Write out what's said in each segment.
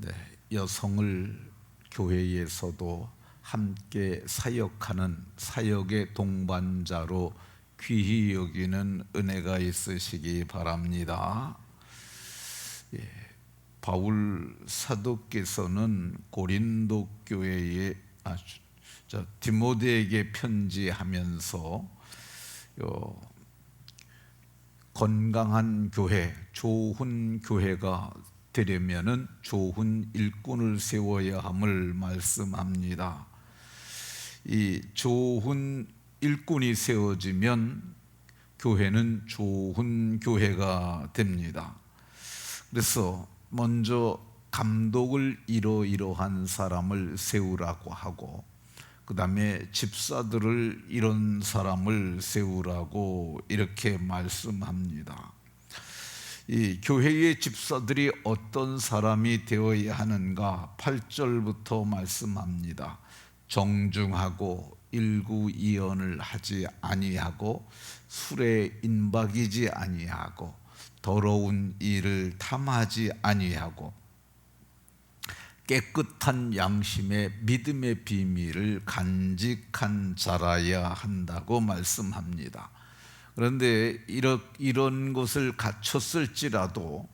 네, 여성을 교회에서도 함께 사역하는 사역의 동반자로 귀히 여기는 은혜가 있으시기 바랍니다. 예, 바울 사도께서는 고린도 교회에 아, 저 디모데에게 편지하면서 요, 건강한 교회, 좋은 교회가 되려면은 좋은 일꾼을 세워야 함을 말씀합니다. 이 좋은 일꾼이 세워지면 교회는 좋은 교회가 됩니다. 그래서 먼저 감독을 이러이러한 사람을 세우라고 하고 그 다음에 집사들을 이런 사람을 세우라고 이렇게 말씀합니다. 이 교회의 집사들이 어떤 사람이 되어야 하는가 8절부터 말씀합니다. 정중하고 일구이언을 하지 아니하고 술에 인박이지 아니하고 더러운 일을 탐하지 아니하고 깨끗한 양심의 믿음의 비밀을 간직한 자라야 한다고 말씀합니다. 그런데 이런, 이런 것을 갖췄을지라도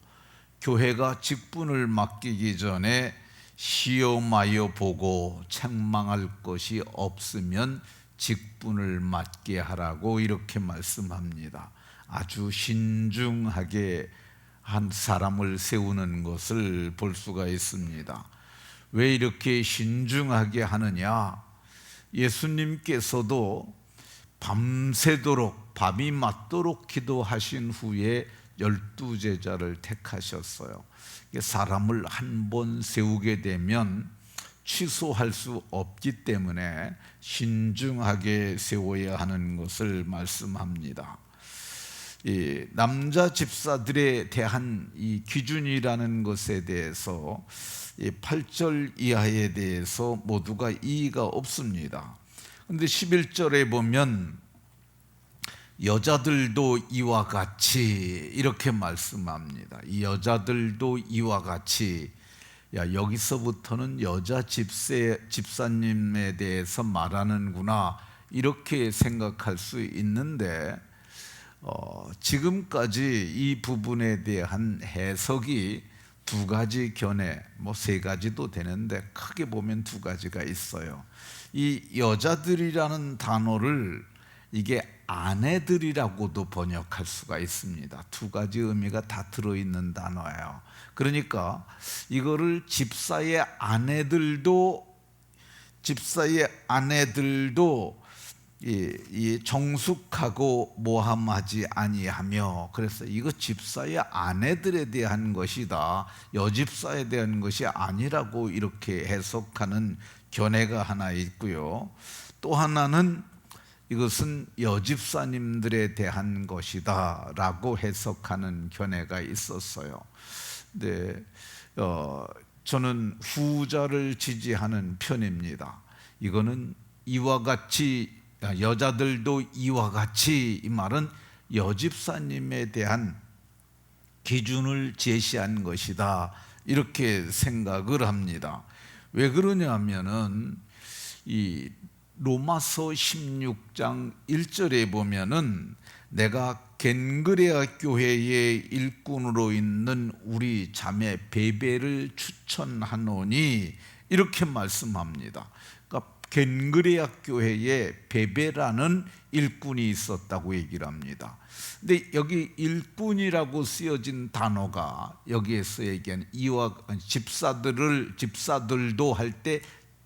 교회가 직분을 맡기기 전에 시험하여 보고 책망할 것이 없으면 직분을 맡게 하라고 이렇게 말씀합니다. 아주 신중하게 한 사람을 세우는 것을 볼 수가 있습니다. 왜 이렇게 신중하게 하느냐? 예수님께서도 밤새도록 밤이 맞도록 기도하신 후에 열두 제자를 택하셨어요. 사람을 한 번 세우게 되면 취소할 수 없기 때문에 신중하게 세워야 하는 것을 말씀합니다. 이 남자 집사들에 대한 이 기준이라는 것에 대해서 이 8절 이하에 대해서 모두가 이의가 없습니다. 근데 11절에 보면 여자들도 이와 같이 이렇게 말씀합니다. 이 여자들도 이와 같이 야 여기서부터는 여자 집세 집사님에 대해서 말하는구나 이렇게 생각할 수 있는데 어, 지금까지 이 부분에 대한 해석이 두 가지 견해, 뭐 세 가지도 되는데 크게 보면 두 가지가 있어요. 이 여자들이라는 단어를 이게 아내들이라고도 번역할 수가 있습니다. 두 가지 의미가 다 들어있는 단어예요. 그러니까 이거를 집사의 아내들도 집사의 아내들도 정숙하고 모함하지 아니하며 그래서 이거 집사의 아내들에 대한 것이다 여집사에 대한 것이 아니라고 이렇게 해석하는 견해가 하나 있고요 또 하나는 이것은 여집사님들에 대한 것이다 라고 해석하는 견해가 있었어요. 네, 어, 저는 후자를 지지하는 편입니다. 이거는 이와 같이 여자들도 이와 같이 이 말은 여집사님에 대한 기준을 제시한 것이다 이렇게 생각을 합니다. 왜 그러냐면은 이 로마서 16장 1절에 보면은 내가 겐그레아 교회의 일꾼으로 있는 우리 자매 베베를 추천하노니 이렇게 말씀합니다. 그러니까 겐그레아 교회에 베베라는 일꾼이 있었다고 얘기를 합니다. 근데 여기 일꾼이라고 쓰여진 단어가 여기에서 얘기하는 이와 집사들을 집사들도 할 때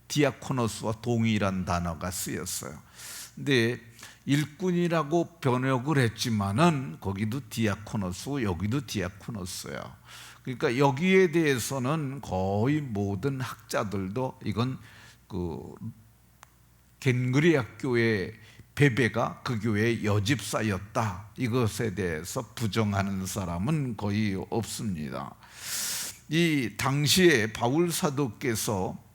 디아코노스와 동일한 단어가 쓰였어요. 근데 일꾼이라고 번역을 했지만은 거기도 디아코노스, 여기도 디아코노스예요. 그러니까 여기에 대해서는 거의 모든 학자들도 이건 그 겐그리 학교의 베베가 그 교회의 여집사였다. 이것에 대해서 부정하는 사람은 거의 없습니다. 이 당시에 바울 사도께서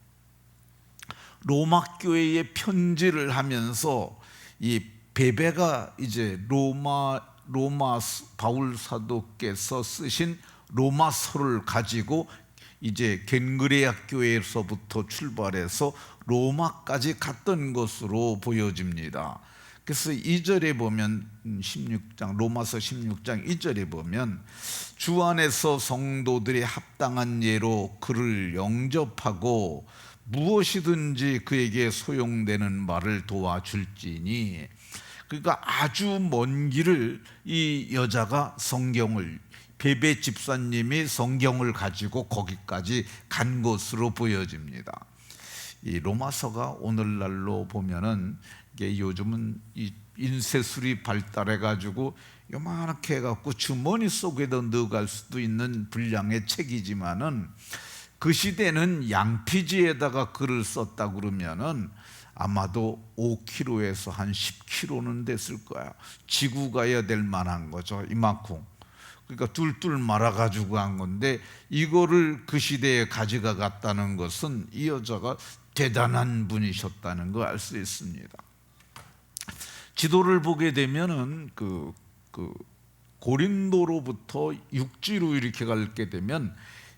로마 교회에 편지를 하면서 이 베베가 이제 로마 로마 바울 사도께서 쓰신 로마서를 가지고 이제 겐그레아 교회에서부터 출발해서 로마까지 갔던 것으로 보여집니다. 그래서 2절에 보면 16장 로마서 16장 2절에 보면 주 안에서 성도들이 합당한 예로 그를 영접하고 무엇이든지 그에게 소용되는 말을 도와줄지니 그러니까 아주 먼 길을 이 여자가 성경을 베베 집사님이 성경을 가지고 거기까지 간 것으로 보여집니다. 이 로마서가 오늘날로 보면은 이게 요즘은 이 인쇄술이 발달해 가지고 요만하게 해갖고 주머니 속에도 넣어갈 수도 있는 분량의 책이지만은 그 시대는 양피지에다가 글을 썼다 그러면은 아마도 5kg에서 한 10kg는 됐을 거야. 지구 가야 될 만한 거죠. 이만큼. 그러니까 뚫뚫 말아가지고 한 건데 이거를 그 시대에 가져가 갔다는 것은 이 여자가 대단한 분이셨다는 거알수 있습니다. 지도를 보게 되면은 그, 그 고린도로부터 육지로 이렇게 갈게 되면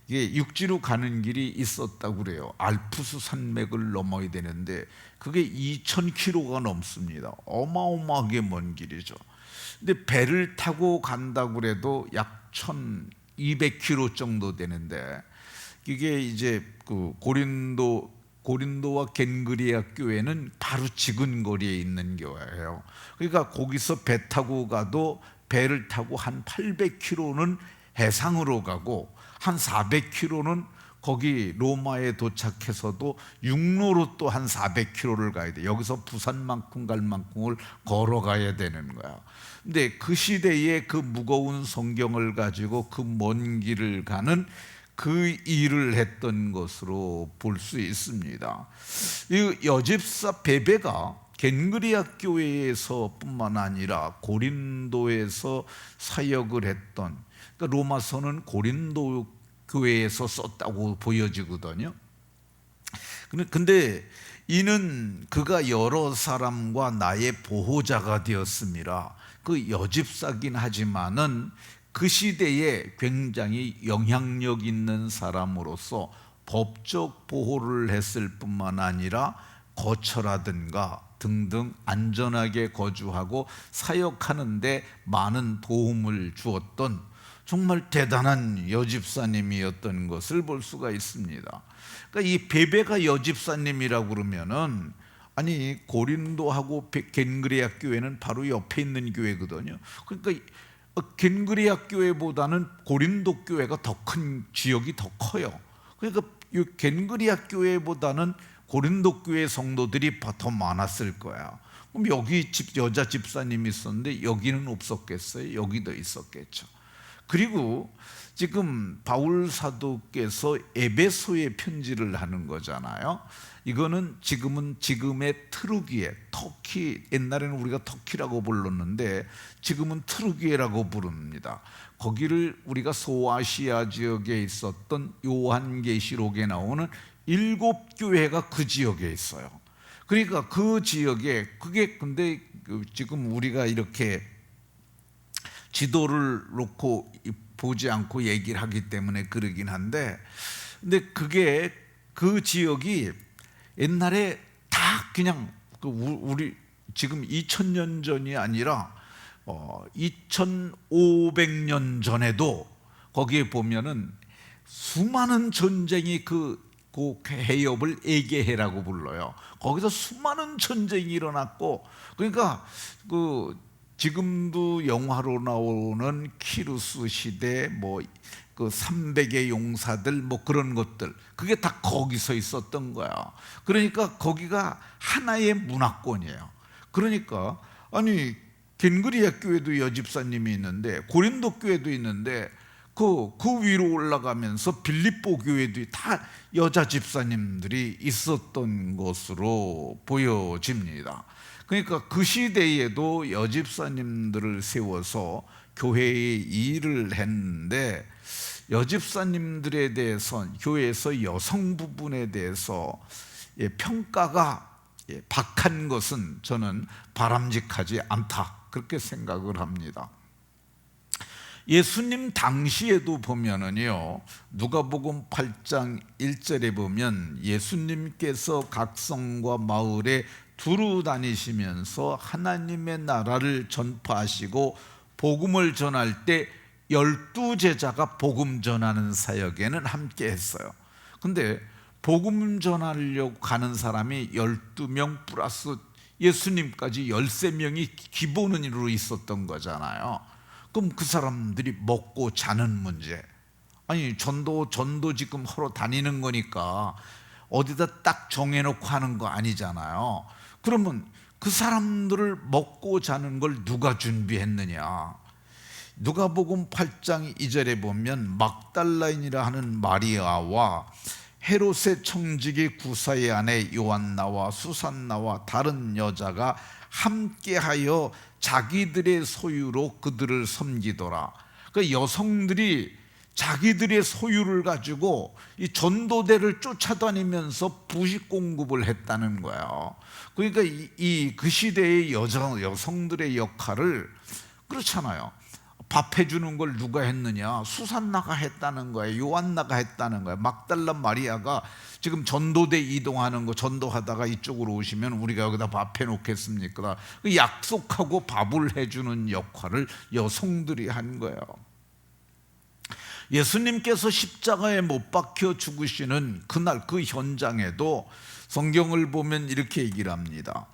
이게 육지로 가는 길이 있었다고 그래요. 알프스 산맥을 넘어야 되는데 그게 2,000km가 넘습니다. 어마어마하게 먼 길이죠. 근데 배를 타고 간다고 그래도 약 1,200km 정도 되는데 이게 이제 그 고린도 고린도와 겐그리아 교회는 바로 지근 거리에 있는 교회예요. 그러니까 거기서 배 타고 가도 배를 타고 한 800km는 해상으로 가고 한 400km는 거기 로마에 도착해서도 육로로 또 한 400km를 가야 돼. 여기서 부산만큼 갈 만큼을 걸어가야 되는 거야. 근데 그 시대에 그 무거운 성경을 가지고 그 먼 길을 가는 그 일을 했던 것으로 볼 수 있습니다. 이 여집사 베베가 겐그리아 교회에서뿐만 아니라 고린도에서 사역을 했던 그러니까 로마서는 고린도 교회에서 썼다고 보여지거든요. 근데 이는 그가 여러 사람과 나의 보호자가 되었습니다. 그 여집사긴 하지만은 그 시대에 굉장히 영향력 있는 사람으로서 법적 보호를 했을 뿐만 아니라 거처라든가 등등 안전하게 거주하고 사역하는데 많은 도움을 주었던 정말 대단한 여집사님이었던 것을 볼 수가 있습니다. 그러니까 이 베베가 여집사님이라고 그러면은 아니 고린도하고 겐그레아 교회는 바로 옆에 있는 교회거든요. 그러니까 겐그레아 교회보다는 고린도 교회가 더 큰 지역이 더 커요. 그러니까 이 겐그리아 교회보다는 고린도 교회 성도들이 더 많았을 거야. 그럼 여기 집 여자 집사님이 있었는데 여기는 없었겠어요? 여기도 있었겠죠. 그리고 지금 바울 사도께서 에베소에 편지를 하는 거잖아요. 이거는 지금은 지금의 트루기에 터키 옛날에는 우리가 터키라고 불렀는데 지금은 트루기에라고 부릅니다. 거기를 우리가 소아시아 지역에 있었던 요한계시록에 나오는 일곱 교회가 그 지역에 있어요. 그러니까 그 지역에 그게 근데 그 지금 우리가 이렇게 지도를 놓고 보지 않고 얘기를 하기 때문에 그러긴 한데 근데 그게 그 지역이 옛날에 다 그냥 그 우리 지금 2000년 전이 아니라 어 2500년 전에도 거기에 보면은 수많은 전쟁이 그, 그 해협을 에게해라고 불러요. 거기서 수많은 전쟁이 일어났고 그러니까 그 지금도 영화로 나오는 키루스 시대 뭐 그 300의 용사들 뭐 그런 것들 그게 다 거기서 있었던 거야. 그러니까 거기가 하나의 문화권이에요. 그러니까 아니 겐그리아 교회도 여집사님이 있는데 고린도 교회도 있는데 그, 그 위로 올라가면서 빌립보 교회도 다 여자 집사님들이 있었던 것으로 보여집니다. 그러니까 그 시대에도 여집사님들을 세워서 교회의 일을 했는데 여집사님들에 대해서 교회에서 여성 부분에 대해서 예, 평가가 예, 박한 것은 저는 바람직하지 않다 그렇게 생각을 합니다. 예수님 당시에도 보면은요. 누가복음 8장 1절에 보면 예수님께서 각성과 마을에 두루 다니시면서 하나님의 나라를 전파하시고 복음을 전할 때 열두 제자가 복음 전하는 사역에는 함께 했어요. 근데 복음 전하려고 가는 사람이 12명 플러스 예수님까지 13명이 기본으로 있었던 거잖아요. 그럼 그 사람들이 먹고 자는 문제. 아니, 전도, 전도 지금 하러 다니는 거니까 어디다 딱 정해놓고 하는 거 아니잖아요. 그러면 그 사람들을 먹고 자는 걸 누가 준비했느냐? 누가복음 8장 2절에 보면 막달라인이라 하는 마리아와 헤롯의 청지기 구사의 아내 요한나와 수산나와 다른 여자가 함께하여 자기들의 소유로 그들을 섬기더라. 그 여성들이 자기들의 소유를 가지고 이 전도대를 쫓아다니면서 부식 공급을 했다는 거예요. 그러니까 이그 시대의 여자 여성들의 역할을 그렇잖아요. 밥 해주는 걸 누가 했느냐? 수산나가 했다는 거예요. 요한나가 했다는 거예요. 막달라 마리아가 지금 전도대 이동하는 거 전도하다가 이쪽으로 오시면 우리가 여기다 밥 해놓겠습니까? 그 약속하고 밥을 해주는 역할을 여성들이 한 거예요. 예수님께서 십자가에 못 박혀 죽으시는 그날 그 현장에도 성경을 보면 이렇게 얘기를 합니다.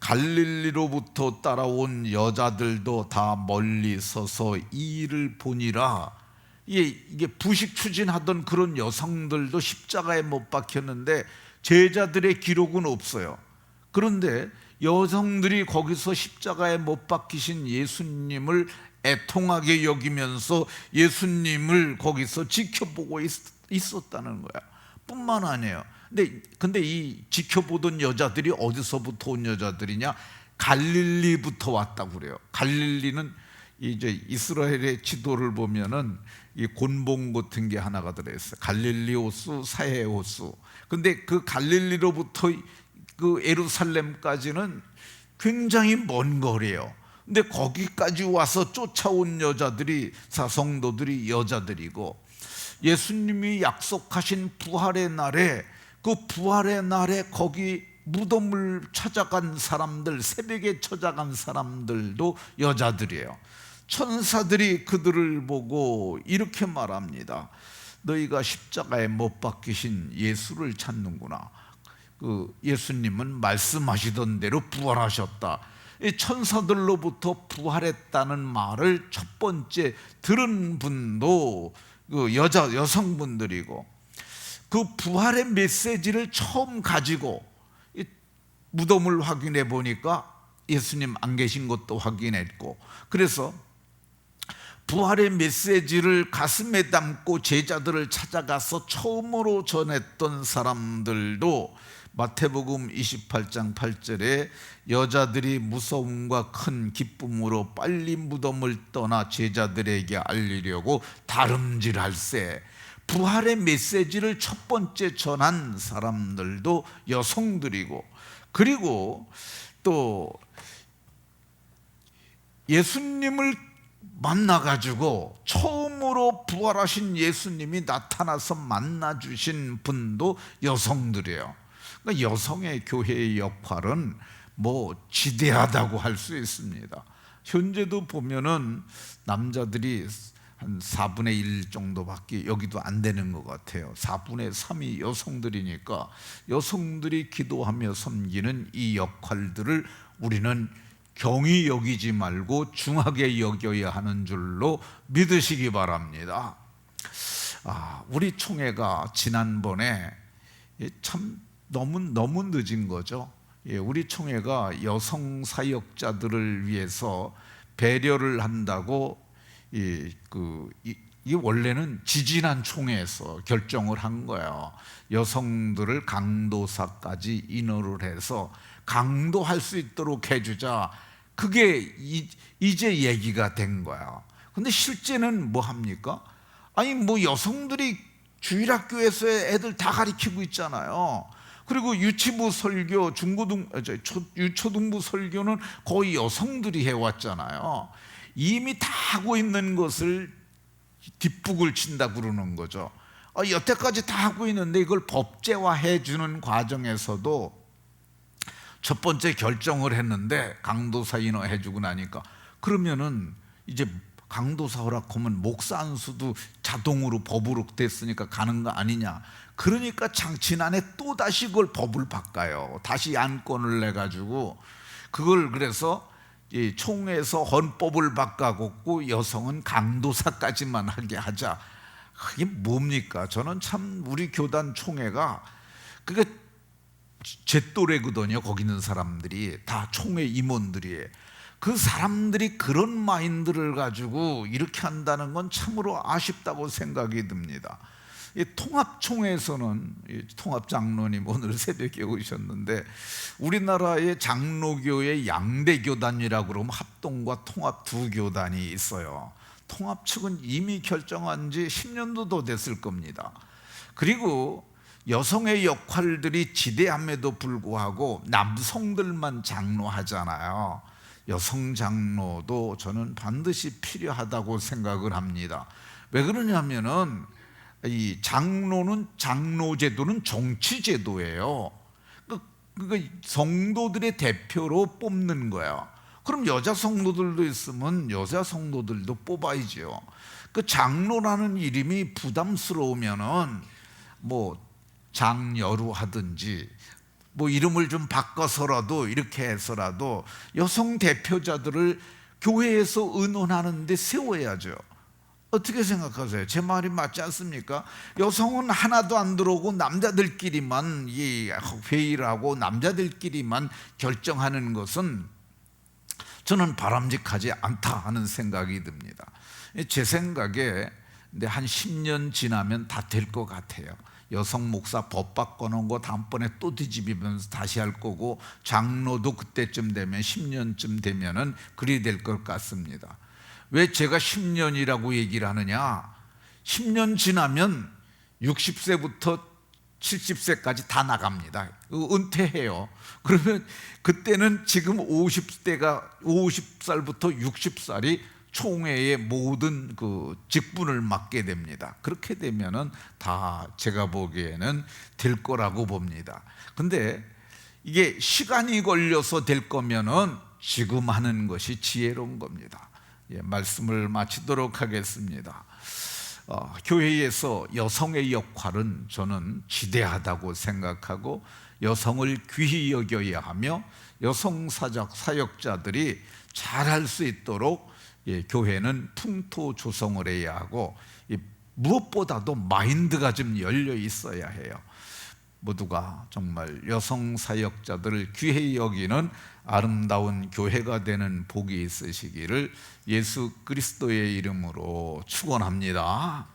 갈릴리로부터 따라온 여자들도 다 멀리 서서 이 일을 보니라. 이게, 부식 추진하던 그런 여성들도 십자가에 못 박혔는데 제자들의 기록은 없어요. 그런데 여성들이 거기서 십자가에 못 박히신 예수님을 애통하게 여기면서 예수님을 거기서 지켜보고 있, 있었다는 거야. 뿐만 아니에요. 근데 근데 이 지켜보던 여자들이 어디서부터 온 여자들이냐? 갈릴리부터 왔다고 그래요. 갈릴리는 이제 이스라엘의 지도를 보면은 이 곤봉 같은 게 하나가 들어 있어요. 갈릴리 호수, 사해 호수. 근데 그 갈릴리로부터 그 예루살렘까지는 굉장히 먼 거리예요. 근데 거기까지 와서 쫓아온 여자들이 사성도들이 여자들이고 예수님이 약속하신 부활의 날에 그 부활의 날에 거기 무덤을 찾아간 사람들, 새벽에 찾아간 사람들도 여자들이에요. 천사들이 그들을 보고 이렇게 말합니다. 너희가 십자가에 못 박히신 예수를 찾는구나. 그 예수님은 말씀하시던 대로 부활하셨다. 이 천사들로부터 부활했다는 말을 첫 번째 들은 분도 그 여자 여성분들이고 그 부활의 메시지를 처음 가지고 무덤을 확인해 보니까 예수님 안 계신 것도 확인했고 그래서 부활의 메시지를 가슴에 담고 제자들을 찾아가서 처음으로 전했던 사람들도 마태복음 28장 8절에 여자들이 무서움과 큰 기쁨으로 빨리 무덤을 떠나 제자들에게 알리려고 다름질할세 부활의 메시지를 첫 번째 전한 사람들도 여성들이고 그리고 또 예수님을 만나가지고 처음으로 부활하신 예수님이 나타나서 만나주신 분도 여성들이에요. 그러니까 여성의 교회의 역할은 뭐 지대하다고 할 수 있습니다. 현재도 보면은 남자들이 한 4분의 1 정도밖에 여기도 안 되는 것 같아요. 4분의 3이 여성들이니까 여성들이 기도하며 섬기는 이 역할들을 우리는 경히 여기지 말고 중하게 여겨야 하는 줄로 믿으시기 바랍니다. 아, 우리 총회가 지난번에 참 너무 너무 늦은 거죠. 예, 우리 총회가 여성 사역자들을 위해서 배려를 한다고 이, 그, 이, 이 원래는 지지난 총회에서 결정을 한 거예요. 여성들을 강도사까지 인허를 해서 강도할 수 있도록 해주자. 그게 이, 이제 얘기가 된 거야. 근데 실제는 뭐 합니까? 아니, 뭐 여성들이 주일학교에서 애들 다 가리키고 있잖아요. 그리고 유치부 설교, 중고등, 유초등부 설교는 거의 여성들이 해왔잖아요. 이미 다 하고 있는 것을 뒷북을 친다 그러는 거죠. 어, 여태까지 다 하고 있는데 이걸 법제화해 주는 과정에서도 첫 번째 결정을 했는데 강도사 인허해 주고 나니까 그러면은 이제 강도사 허락하면 목사 안수도 자동으로 법으로 됐으니까 가는 거 아니냐. 그러니까 장 지난해 또 다시 그걸 법을 바꿔요. 다시 안건을 내 가지고 그걸 그래서 이 총회에서 헌법을 바꿔갖고 여성은 강도사까지만 하게 하자. 그게 뭡니까? 저는 참 우리 교단 총회가 그게 제 또래거든요. 거기 있는 사람들이 다 총회 임원들이에요. 그 사람들이 그런 마인드를 가지고 이렇게 한다는 건 참으로 아쉽다고 생각이 듭니다. 이 통합장로님 오늘 새벽에 오셨는데 우리나라의 장로교의 양대 교단이라고 그러면 합동과 통합 두 교단이 있어요. 통합 측은 이미 결정한 지 10년도 더 됐을 겁니다. 그리고 여성의 역할들이 지대함에도 불구하고 남성들만 장로하잖아요. 여성 장로도 저는 반드시 필요하다고 생각을 합니다. 왜 그러냐면은 이 장로는 장로 제도는 정치 제도예요. 그, 그 성도들의 대표로 뽑는 거예요. 그럼 여자 성도들도 있으면 여자 성도들도 뽑아야죠. 그 장로라는 이름이 부담스러우면은 뭐 장여루 하든지 뭐 이름을 좀 바꿔서라도 이렇게 해서라도 여성 대표자들을 교회에서 의논하는데 세워야죠. 어떻게 생각하세요? 제 말이 맞지 않습니까? 여성은 하나도 안 들어오고 남자들끼리만 이 회의를 하고 남자들끼리만 결정하는 것은 저는 바람직하지 않다 하는 생각이 듭니다. 제 생각에 한 10년 지나면 다 될 것 같아요. 여성 목사 법 바꿔놓은 거 다음번에 또 뒤집으면서 다시 할 거고 장로도 그때쯤 되면 10년쯤 되면은 그리 될 것 같습니다. 왜 제가 10년이라고 얘기를 하느냐? 10년 지나면 60세부터 70세까지 다 나갑니다. 은퇴해요. 그러면 그때는 지금 50대가 50살부터 60살이 총회의 모든 그 직분을 맡게 됩니다. 그렇게 되면은 다 제가 보기에는 될 거라고 봅니다. 근데 이게 시간이 걸려서 될 거면은 지금 하는 것이 지혜로운 겁니다. 예, 말씀을 마치도록 하겠습니다. 어, 교회에서 여성의 역할은 저는 지대하다고 생각하고 여성을 귀히 여겨야 하며 여성 사적 사역자들이 잘할 수 있도록 예, 교회는 풍토 조성을 해야 하고 이, 무엇보다도 마인드가 좀 열려 있어야 해요. 모두가 정말 여성 사역자들을 귀히 여기는 아름다운 교회가 되는 복이 있으시기를 예수 그리스도의 이름으로 축원합니다.